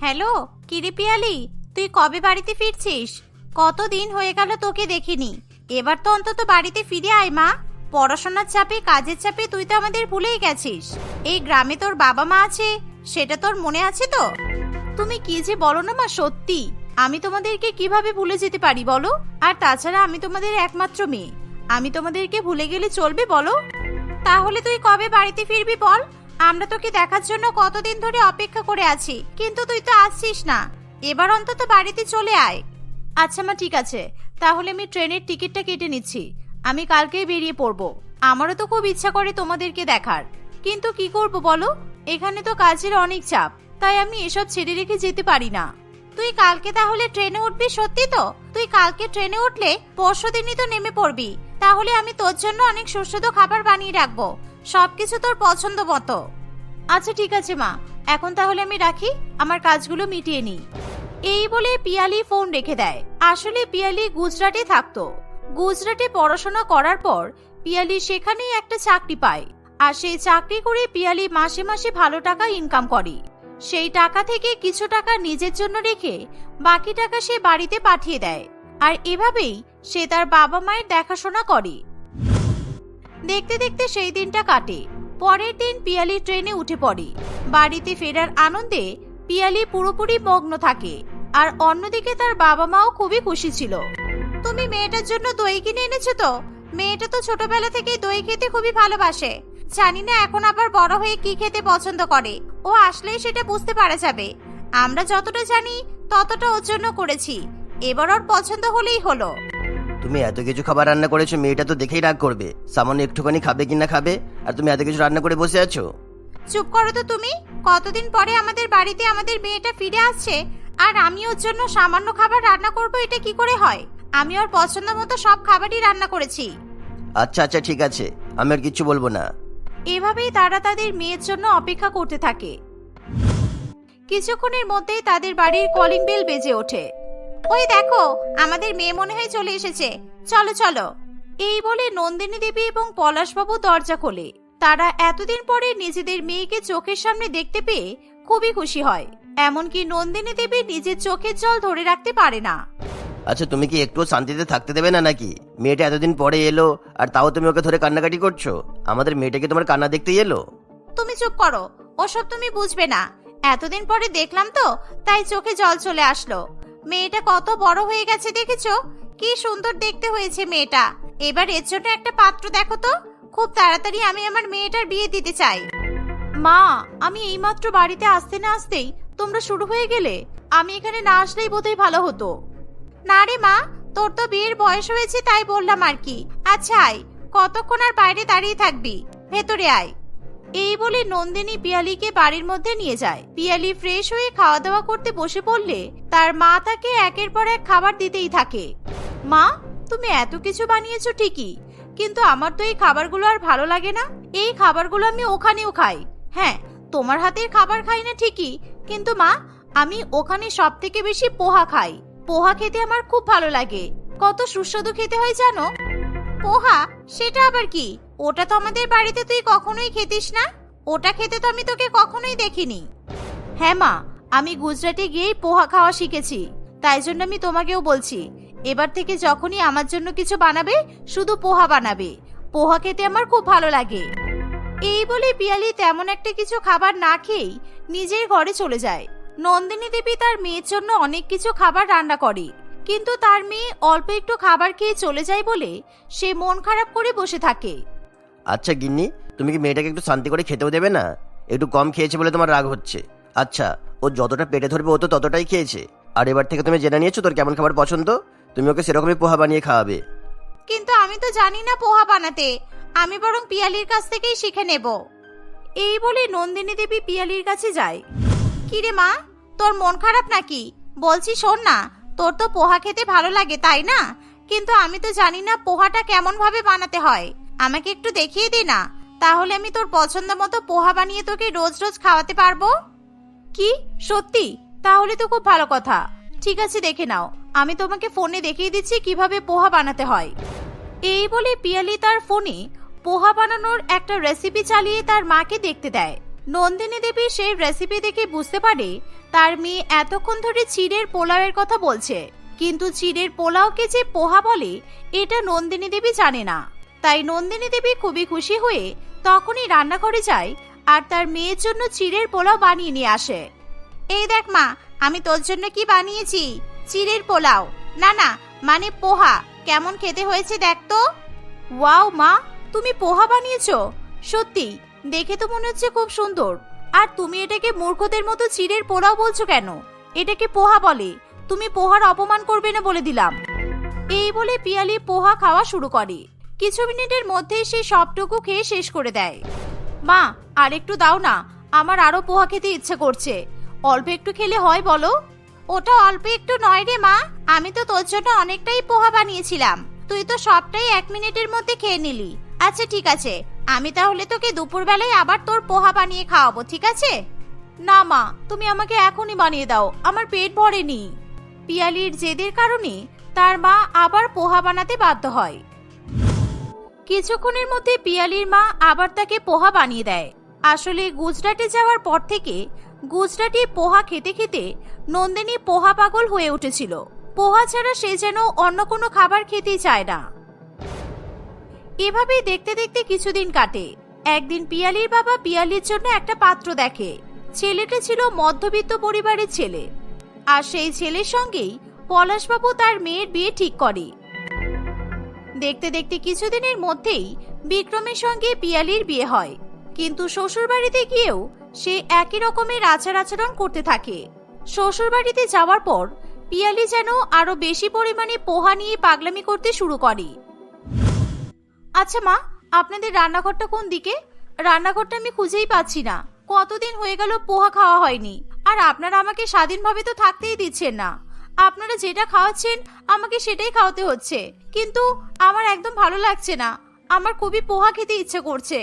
Hello কিরে পিয়ালি তুই কবে বাড়িতে ফিরছিস? কতদিন হয়ে গেল তোকে দেখিনি। এবার তো অন্তত বাড়িতে ফিরে আয় মা। পড়াশোনার চাপে, কাজের চাপে তুই তো আমাদের ভুলেই গেছিস। এই গ্রামে তোর বাবা মা আছে, সেটা তোর মনে আছে তো? তুমি কি যে বলো না মা, সত্যি। আমি তোমাদেরকে কীভাবে ভুলে যেতে পারি বলো? আর তাছাড়া আমি তোমাদের একমাত্র মেয়ে। আমি তোমাদেরকে ভুলে গেলে চলবে বলো? তাহলে তুই কবে বাড়িতে ফিরবি বল? আমরা তোকে দেখার জন্য কতদিন ধরে অপেক্ষা করে আছি, কিন্তু তুই তো আসছিস না। এবার অন্তত বাড়িতে চলে আয়। আচ্ছা মা, ঠিক আছে। তাহলে আমি ট্রেনের টিকিটটা কেটে নিচ্ছি। আমি কালকেই বেরিয়ে পড়ব। আমারও তো খুব ইচ্ছা করে তোমাদেরকে দেখার। কিন্তু কি করব বলো? এখানে তো কাজের অনেক চাপ, তাই আমি এসব ছেড়ে রেখে যেতে পারি না। তুই কালকে তাহলে ট্রেনে উঠবি সত্যি তো? তুই কালকে ট্রেনে উঠলে পরশু দিনই তো নেমে পড়বি। তাহলে আমি তোর জন্য অনেক সুস্বাদু খাবার বানিয়ে রাখব। সবকিছু তোর পছন্দ মতো। আচ্ছা ঠিক আছে মা। এখন তাহলে আমি রাখি আমার কাজগুলো মিটিয়ে নিই। এই বলে পিয়ালি ফোন রেখে দেয়। আসলে পিয়ালি গুজরাটে থাকতো। গুজরাটে পড়াশোনা করার পর পিয়ালি সেখানেই একটা চাকরি পায়। আর সেই চাকরি করে পিয়ালি মাসে মাসে ভালো টাকা ইনকাম করে। সেই টাকা থেকে কিছু টাকা নিজের জন্য রেখে বাকি টাকা সে বাড়িতে পাঠিয়ে দেয়। আর এভাবেই সে তার বাবা মায়ের দেখাশোনা করে। দেখতে দেখতে সেই দিনটা কাটে। পরের দিন পিয়ালি ট্রেনে উঠে পড়ে। বাড়িতে ফেরার আনন্দে পিয়ালি পুরোপুরি মগ্ন থাকে আর অন্যদিকে তার বাবা মাও খুবই খুশি ছিল। তুমি মেয়েটার জন্য দই কিনে এনেছো তো? মেয়েটা তো ছোটবেলা থেকেই দই খেতে খুবই ভালোবাসে। জানি না এখন আবার বড় হয়ে কি খেতে পছন্দ করে। ও আসলেই সেটা বুঝতে পারা যাবে। আমরা যতটা জানি ততটা ওর জন্য করেছি। এবার ওর পছন্দ হলেই হলো। তুমি এত কিছু খাবার রান্না করেছ মেয়েটা তো দেখেই রাগ করবে। সামান্য একটুখানি খাবে কি না খাবে? আর তুমি এত কিছু রান্না করে বসে আছো? চুপ করো তো তুমি। কতদিন পরে আমাদের বাড়িতে আমাদের মেয়েটা ফিরে আসছে আর আমি ওর জন্য সামান্য খাবার রান্না করব এটা কি করে হয়? আমি ওর পছন্দ মতো সব খাবারই রান্না করেছি। আচ্ছা আচ্ছা ঠিক আছে। আমি আর কিচ্ছু বলব না। এভাবেই তারা তাদের মেয়ের জন্য অপেক্ষা করতে থাকে। কিছুক্ষণের মধ্যেই তাদের বাড়ির কলিং বেল বেজে ওঠে। ওই দেখো আমাদের মেয়ে মনে হয় চলে এসেছে। চলো চলো। এই বলে নন্দিনী দেবী এবং পলাশবাবু দরজা খোলে। তারা এতদিন পরে নিজেদের মেয়েকে চোখের সামনে দেখতে পেয়ে খুবই খুশি হয়। এমনকি নন্দিনী দেবী নিজের চোখের জল ধরে রাখতে পারে না। আচ্ছা তুমি কি একটু শান্তিতে থাকতে দেবে না নাকি? মেয়েটা এতদিন পরে এলো আর তাও তুমি ওকে ধরে কান্নাকাটি করছ? আমাদের মেয়েটাকে তোমার কান্না দেখতে এলো? তুমি চুপ করো ওসব তুমি বুঝবে না। এতদিন পরে দেখলাম তো তাই চোখে জল চলে আসলো। মেয়েটা কত বড় হয়ে গেছে দেখেছ? কি সুন্দর দেখতে হয়েছে মেয়েটা। এবার এর জন্য একটা পাত্র দেখো তো। খুব তাড়াতাড়ি আমি আমার মেয়েটার বিয়ে দিতে চাই। মা, আমি এইমাত্র বাড়িতে আসতে না আসতেই তোমরা শুরু হয়ে গেলে? আমি এখানে না আসলেই বোধহয় ভালো হতো। না রে মা, তোর তো বিয়ের বয়স হয়েছে তাই বললাম আর কি। আচ্ছা আয়, কতক্ষণ আর বাইরে দাঁড়িয়ে থাকবি? ভেতরে আয়। এই বলে নন্দিনী পিয়ালিকে বাড়ির মধ্যে নিয়ে যায়। পিয়ালি ফ্রেশ হয়ে খাওয়া দাওয়া করতে বসে পড়লে তার মা তাকে একের পর এক খাবার দিতেই থাকে। মা, তুমি এত কিছু বানিয়েছো ঠিকই, কিন্তু আমার তো এই খাবারগুলো আর ভালো লাগে না। এই খাবারগুলো আমি ওখানেও খাই। হ্যাঁ তোমার হাতের খাবার খাই না ঠিকই, কিন্তু মা, আমি ওখানে সব থেকে বেশি পোহা খাই। পোহা খেতে আমার খুব ভালো লাগে। কত সুস্বাদু খেতে হয় জানো? পোহা সেটা আবার কি? ওটা তো আমাদের বাড়িতে তুই কখনোই খেতিস না? ওটা খেতে তো আমি তোকে কখনোই দেখিনি। হ্যাঁ মা, আমি গুজরাটে গিয়েই পোহা খাওয়া শিখেছি। তাই জন্য আমি তোমাকেও বলছি, এবার থেকে যখনই আমার জন্য কিছু বানাবে, শুধু পোহা বানাবে। পোহা খেতে আমার খুব ভালো লাগে। এই বলে পিয়ালি তেমন একটা কিছু খাবার না খেয়েই নিজের ঘরে চলে যায়। নন্দিনী দেবী তার মেয়ের জন্য অনেক কিছু খাবার রান্না করে। কিন্তু তার মেয়ে অল্প একটু খাবার খেয়ে চলে যায় বলে সে মন খারাপ করে বসে থাকে। আচ্ছা গিন্নি তুমি কি মেয়েটাকে একটু শান্তি করে খেতেও দেবে না? একটু কম খেয়েছে বলে তোমার রাগ হচ্ছে। আচ্ছা ও যতটা পেটে ধরবে ও তো ততটাই খেয়েছে। আর এবার থেকে তুমি জেনে নিয়েছো তোর কেমন খাবার পছন্দ? তুমি ওকে সেরকমই পোহা বানিয়ে খাওয়াবে। কিন্তু আমি তো জানি না পোহা বানাতে। আমি বরং পিয়ালির কাছ থেকেই শিখে নেব। এই বলে নন্দিনী দেবী পিয়ালির কাছে যায়। কিরে মা তোর মন খারাপ নাকি? বলছি শোন না তোর তো পোহা খেতে ভালো লাগে, তাই না? কিন্তু আমি তো জানি না পোহাটা কেমন ভাবে বানাতে হয়। আমাকে একটু দেখিয়ে দে না। তাহলে আমি তোর পছন্দ মতো পোহা বানিয়ে তোকে রোজ রোজ খাওয়াতে পারব? কি? সত্যি? তাহলে তো খুব ভালো কথা। ঠিক আছে, দেখে নাও। আমি তোমাকে ফোনে দেখিয়ে দিচ্ছি কীভাবে পোহা বানাতে হয়। এই বলে পিয়ালি তার ফোনে পোহা বানানোর একটা রেসিপি চালিয়ে তার মাকে দেখতে দেয়। নন্দিনী দেবী সেই রেসিপি দেখে বুঝতে পারে তার মেয়ে এতক্ষণ ধরে চিড়ের পোলাওয়ের কথা বলছে। কিন্তু চিড়ের পোলাওকে যে পোহা বলে, এটা নন্দিনী দেবী জানে না। তাই নন্দিনী দেবী খুবই খুশি হয়ে তখনই রান্নাঘরে যায় আর তার মেয়ের জন্য চিড়ের পোলাও বানিয়ে নিয়ে আসে। এই দেখ মা, আমি তোর জন্য কি বানিয়েছি? চিড়ের পোলাও। না না মানে পোহা। কেমন খেতে হয়েছে দেখ তো? ওয়াও মা, তুমি পোহা বানিয়েছো? সত্যি দেখে তো মনে হচ্ছে খুব সুন্দর। আর তুমি এটাকে মূর্খদের মতো চিড়ের পোলাও বলছো কেন? এটাকে পোহা বলে। তুমি পোহার অপমান করবে না বলে দিলাম। এই বলে পিয়ালি পোহা খাওয়া শুরু করে। কিছু মিনিটের মধ্যেই সে সবটুকু খেয়ে শেষ করে দেয়। মা, আর একটু দাও না, আমার আরও পোহা খেতে ইচ্ছে করছে। অল্প একটু খেলে হয় বলো? ওটা অল্প একটু নয় রে মা, আমি তো তোর জন্য অনেকটাই পোহা বানিয়েছিলাম। তুই তো সবটাই এক মিনিটের মধ্যে খেয়ে নিলি। আচ্ছা ঠিক আছে। আমি তাহলে তোকে দুপুরবেলায় আবার তোর পোহা বানিয়ে খাওয়াবো, ঠিক আছে? না, মা, তুমি আমাকে এখনই বানিয়ে দাও, আমার পেট ভরেনি। পিয়ালির জেদের কারণে তার মা আবার পোহা বানাতে বাধ্য হয়। কিছুক্ষণের মধ্যে পিয়ালির মা আবার তাকে পোহা বানিয়ে দেয়। আসলে গুজরাটে যাওয়ার পর থেকে গুজরাটি পোহা খেতে খেতে নন্দিনী পোহা পাগল হয়ে উঠেছিল। পোহা ছাড়া সে যেন অন্য কোনো খাবার খেতেই চায় না। এভাবেই দেখতে দেখতে কিছুদিন কাটে। একদিন পিয়ালির বাবা পিয়ালির জন্য একটা পাত্র দেখে। ছেলেটা ছিল মধ্যবিত্ত পরিবারের ছেলে। আর সেই ছেলের সঙ্গেই পলাশবাবু তার মেয়ের বিয়ে ঠিক করে। দেখতে দেখতে কিছুদিনের মধ্যেই বিক্রমের সঙ্গে পিয়ালির বিয়ে হয়। কিন্তু শ্বশুরবাড়িতে গিয়েও সে একই রকমের আচার আচরণ করতে থাকে। শ্বশুরবাড়িতে যাওয়ার পর পিয়ালি যেন আরও বেশি পরিমাণে পোহা নিয়ে পাগলামি করতে শুরু করে। আচ্ছা মা, আপনাদের রান্নাঘরটা কোন দিকে? রান্নাঘরটা আমি খুঁজেই পাচ্ছি না। কতদিন হয়ে গেল পোহা খাওয়া হয়নি। আর আপনারা আমাকে স্বাধীনভাবে তো থাকতেই দিচ্ছেন না। আপনারা যেটা খাওয়াচ্ছেন, আমাকে সেটাই খাওয়াতে হচ্ছে। কিন্তু আমার একদম ভালো লাগছে না। আমার খুবই পোহা খেতে ইচ্ছে করছে।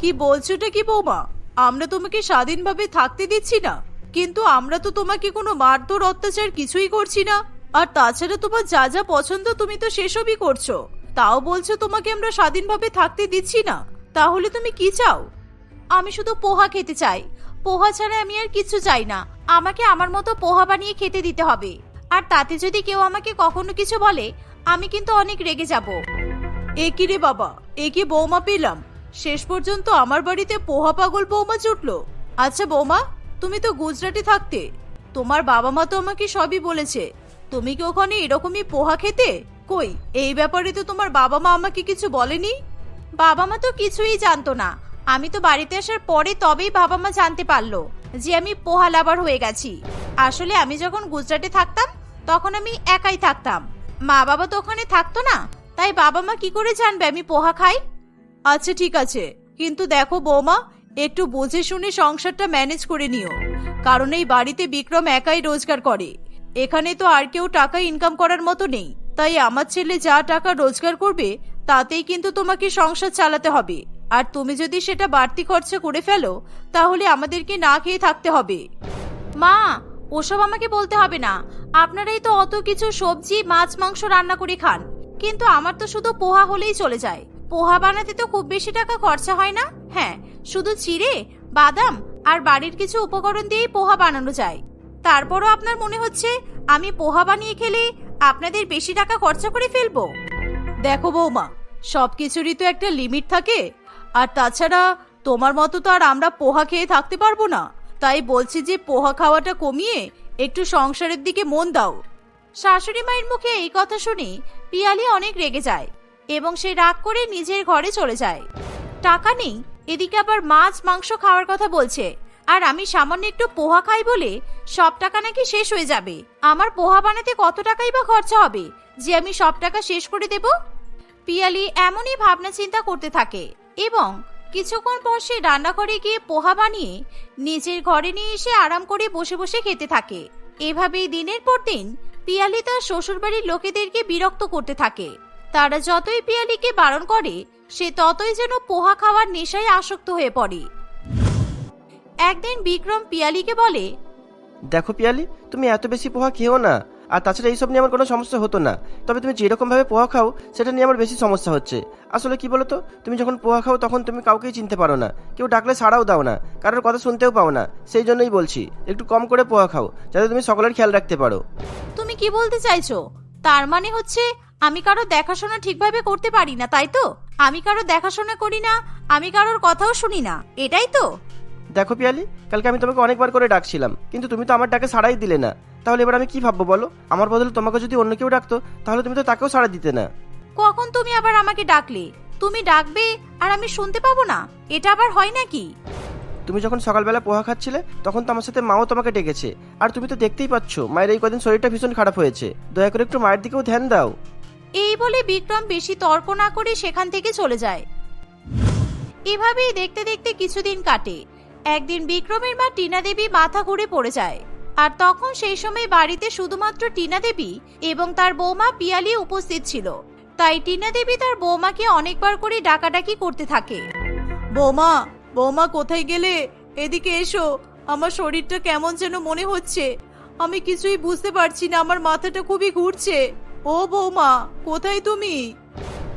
কি বলছোটা কি বৌমা? আমরা তোমাকে স্বাধীনভাবে থাকতে দিচ্ছি না। কিন্তু আমরা তো তোমাকে কোনো মারধর, অত্যাচার কিছুই করছি না। আর তাছাড়া তোমার যা যা পছন্দ তুমি তো সেসবই করছ। তাও বলছো তোমাকে আমরা স্বাধীনভাবে থাকতে দিচ্ছি না। তাহলে তুমি কি চাও? আমি শুধু পোহা খেতে চাই। পোহা ছাড়া আমি আর কিছু চাই না। আমাকে আমার মতো পোহা বানিয়ে খেতে দিতে হবে। আর তাতে যদি কেউ আমাকে কখনো কিছু বলে, আমি কিন্তু অনেক রেগে যাব। এ কি রে বাবা? এ কি বৌমা পেলাম? শেষ পর্যন্ত আমার বাড়িতে পোহা পাগল বৌমা জুটলো। আচ্ছা বৌমা, তুমি তো গুজরাটে থাকতে। তোমার বাবা মা তো আমাকে সবই বলেছে। তুমি কি ওখানে এরকমই পোহা খেতে? কই? এই ব্যাপারে তো তোমার বাবা মা আমাকে কিছু বলেনি? বাবা মা তো কিছুই জানতো না। আমি তো বাড়িতে আসার পরে তবেই বাবা মা জানতে পারল যে আমি পোহা লাভার হয়ে গেছি। আসলে আমি যখন গুজরাটে থাকতাম, তখন আমি একাই থাকতাম। মা বাবা তো ওখানে থাকতো না, তাই বাবা মা কি করে জানবে আমি পোহা খাই? আচ্ছা ঠিক আছে। কিন্তু দেখো বৌমা, একটু বুঝে শুনে সংসারটা ম্যানেজ করে নিও। কারণ এই বাড়িতে বিক্রম একাই রোজগার করে। এখানে তো আর কেউ টাকা ইনকাম করার মতো নেই। তাই আমার ছেলে যা টাকা রোজগার করবে, তাতেই কিন্তু তোমাকে সংসার চালাতে হবে। আর তুমি যদি সেটা বাড়তি খরচা করে ফেলো, তাহলে আমাদেরকে না খেয়ে থাকতে হবে। মা, ওসব আমাকে বলতে হবে না। আপনারাই তো অত কিছু সবজি, মাছ, মাংস রান্না করে খান। কিন্তু আমার তো শুধু পোহা হলেই চলে যায়। পোহা বানাতে তো খুব বেশি টাকা খরচা হয় না? হ্যাঁ শুধু চিড়ে, বাদাম আর বাড়ির কিছু উপকরণ দিয়েই পোহা বানানো যায়। তারপরও আপনার মনে হচ্ছে, আমি পোহা বানিয়ে খেলে আপনাদের বেশি টাকা খরচা করে ফেলব? দেখো বৌমা সব কিছুরই তো একটা লিমিট থাকে। আর তাছাড়া তোমার মতো তো আর আমরা পোহা খেয়ে থাকতে পারব না। তাই বলছি যে পোহা খাওয়াটা কমিয়ে একটু সংসারের দিকে মন দাও। শাশুড়ি মায়ের মুখে এই কথা শুনে পিয়ালি অনেক রেগে যায় এবং সে রাগ করে নিজের ঘরে চলে যায়। টাকা নেই এদিকে আবার মাছ মাংস খাওয়ার কথা বলছে। আর আমি সামান্য একটু পোহা খাই বলে সব টাকা নাকি শেষ হয়ে যাবে। আমার পোহা বানাতে কত টাকাই বা খরচা হবে? যে আমি সব টাকা শেষ করে দেব? পিয়ালি এমনই ভাবনা চিন্তা করতে থাকে এবং কিছুক্ষণ পর সে রান্নাঘরে গিয়ে পোহা বানিয়ে নিজের ঘরে নিয়ে এসে আরাম করে বসে বসে খেতে থাকে। এভাবেই দিনের পর দিন পিয়ালি তার শ্বশুরবাড়ির লোকেদেরকে বিরক্ত করতে থাকে। তারা যতই পিয়ালিকে বারণ করে, সে ততই যেন পোহা খাওয়ার নেশায় আসক্ত হয়ে পড়ে। একদিন বিক্রম পিয়ালিকে বলে দেখো পিয়ালি তুমি এত বেশি পোহা খেও না আর তাছাড়া এইসব নিয়ে আমার কোনো সমস্যা হতো না। তবে তুমি যেরকমভাবে পোহা খাও সেটা নিয়ে আমার বেশি সমস্যা হচ্ছে। আসলে কি বলো তো তুমি যখন পোহা খাও তখন তুমি কাউকেই চিনতে পারো না। কেউ ডাকলে সাড়াও দাও না কারোর কথা শুনতেও পাও না। সেই জন্যই বলছি একটু কম করে পোহা খাও যাতে তুমি সকলের খেয়াল রাখতে পারো। তুমি কি বলতে চাইছো? তার মানে হচ্ছে আমি কারও দেখাশোনা ঠিকভাবে করতে পারি না তাই তো? আমি কারও দেখাশোনা করি না আমি কারোর কথাও শুনি না এটাই তো? দেখো পিয়ালি কালকে আমি তোমাকে অনেকবার করে ডাকছিলাম কিন্তু তুমি তো আমার ডাকে সাড়াই দিলে না। তাহলে এবার আমি কি ভাববো বলো? আমার বদলে তোমাকে যদি অন্য কেউ ডাকতো তাহলে তুমি তো তাকেও সাড়া দিতে না। কখন তুমি আবার আমাকে ডাকলে? তুমি ডাকবে আর আমি শুনতে পাবো না? এটা আবার হয় নাকি? তুমি যখন সকালবেলা পোহা খাচ্ছিলে তখন তো আমার সাথে মাও তোমাকে ডেকেছে। আর তুমি তো দেখতেই পাচ্ছ মায়ের এই কদিন শরীরটা ভীষণ খারাপ হয়েছে। দয়া করে একটু মায়ের দিকেও ধ্যান দাও। এই বলে বিক্রম বেশি তর্ক না করে সেখান থেকে চলে যায়। এভাবেই দেখতে দেখতে কিছুদিন কাটে। একদিন বিক্রমের মা টিনা দেবী মাথা ঘুরে পড়ে যায়। আর তখন সেই সময় বাড়িতে শুধুমাত্র টিনা দেবী এবং তার বৌমা পিয়ালি উপস্থিত ছিল। তাই টিনা দেবী তার বৌমাকে অনেকবার করে ডাকাডাকি করতে থাকে। বৌমা বৌমা কোথায় গেলে? এদিকে এসো। আমার শরীরটা কেমন যেন মনে হচ্ছে। আমি কিছুই বুঝতে পারছি না আমার মাথাটা খুবই ঘুরছে। ও বৌমা কোথায় তুমি?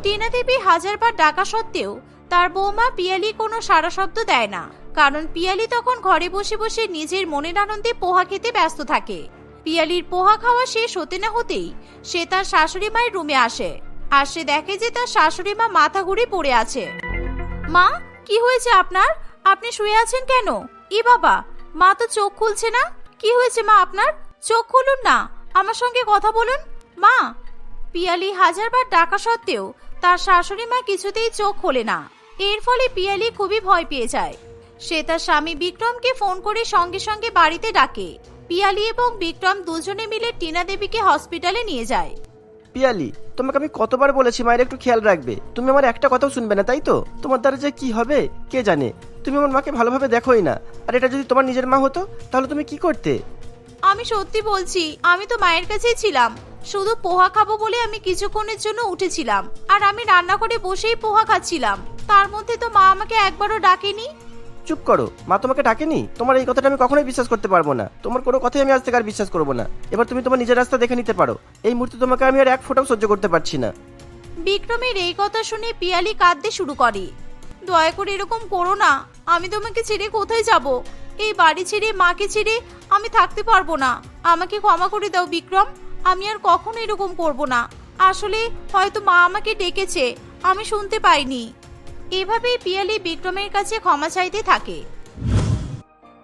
টিনা দেবী হাজারবার ডাকা সত্ত্বেও তার বৌমা পিয়ালি কোনো সারা শব্দ দেয় না। কারণ পিয়ালি তখন ঘরে বসে বসে নিজের মনের আনন্দে পোহা খেতে ব্যস্ত থাকে। পিয়ালির পোহা খাওয়া শেষ হতে না হতেই সে তার শাশুড়ি মায়ের রুমে আসে আর সে দেখে যে তার শাশুড়ি মা মাথা ঘুরে পড়ে আছে। মা, কি হয়েছে আপনার? আপনি শুয়ে আছেন কেন? ই বাবা, মা তো চোখ খুলছে না। কি হয়েছে মা আপনার? চোখ খুলুন না। আমার সঙ্গে কথা বলুন। মা! পিয়ালি হাজারবার ডাকা সত্ত্বেও তার শাশুড়ি মা কিছুতেই চোখ খোলে না। এর ফলে পিয়ালি খুবই ভয় পেয়ে যায়। সে তার স্বামী বিক্রমকে ফোন করে সঙ্গে সঙ্গে বাড়িতে ডাকে। পিয়ালি এবং বিক্রম দুজনে মিলে টিনা দেবীকে হসপিটালে নিয়ে যায়। পিয়ালি তোমাকে আমি কতবার বলেছি মায়ের একটু খেয়াল রাখবে। তুমি আমার একটা কথাও শুনবে না তাই তো? তোমার দ্বারা যে কি হবে কে জানে? তুমি আমার মাকে ভালোভাবে দেখোই না। আর এটা যদি তোমার নিজের মা হতো তাহলে তুমি কি করতে? আমি সত্যি বলছি আমি তো মায়ের কাছেই ছিলাম। শুধু পোহা খাব বলে আমি কিছুক্ষণের জন্য উঠেছিলাম। আর আমি রান্না করে বসেই পোহা খাচ্ছিলাম। তার মধ্যে তো মা আমাকে একবারও ডাকেনি। চুপ করো। মা তোমাকে ডাকেনি? তোমার এই কথাটা আমি কখনোই বিশ্বাস করতে পারব না। তোমার কোনো কথাই আমি আজ থেকে আর বিশ্বাস করব না। এবার তুমি তোমার নিজের রাস্তা দেখে নিতে পারো। এই মুহূর্তে তোমাকে আমি আর এক ফোটাও সহ্য করতে পারছি না। বিক্রমের এই কথা শুনে পিয়ালি কাঁদতে শুরু করে। দয়া করে এরকম করো না। আমি তোমাকে ছেড়ে কোথায় যাব? এই বাড়ি ছেড়ে, মাকে ছেড়ে আমি থাকতে পারব না। আমাকে ক্ষমা করে দাও বিক্রম। আমি আর কখনো এরকম করব না। আসলে হয়তো মা আমাকে ডেকেছে। আমি শুনতে পাইনি। এভাবেই পিয়ালি বিক্রমের কাছে ক্ষমা চাইতে থাকে।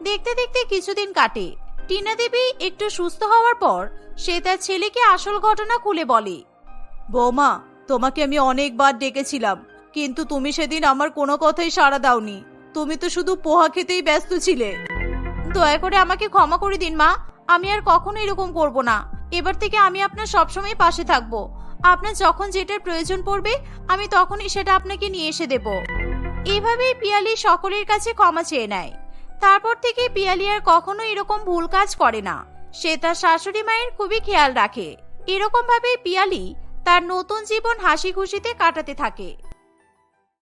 দেখতে দেখতে কিছুদিন কাটে। টিনা দেবী একটু সুস্থ হওয়ার পর সে তার ছেলেকে আসল ঘটনা খুলে বলে, বৌমা, তোমাকে আমি অনেকবার ডেকেছিলাম, কিন্তু তুমি সেদিন আমার কোনো কথাই সাড়া দাওনি। তুমি তো শুধু পোহা খেতেই ব্যস্ত ছিলে। দয়া করে আমাকে ক্ষমা করে দিন মা, আমি আর কখনো এরকম করব না। এবার থেকে আমি আপনার সবসময় পাশে থাকব। আপনার যখন যেটার প্রয়োজন পড়বে, আমি তখনই সেটা আপনাকে নিয়ে এসে দেব। এভাবেই পিয়ালি সকলের কাছে ক্ষমা চেয়ে নেয়। তারপর থেকে পিয়ালি আর কখনো এরকম ভুল কাজ করে না। সে তার শাশুড়ি মায়ের খুবই খেয়াল রাখে। এরকম ভাবে পিয়ালি তার নতুন জীবন হাসি খুশিতে কাটাতে থাকে।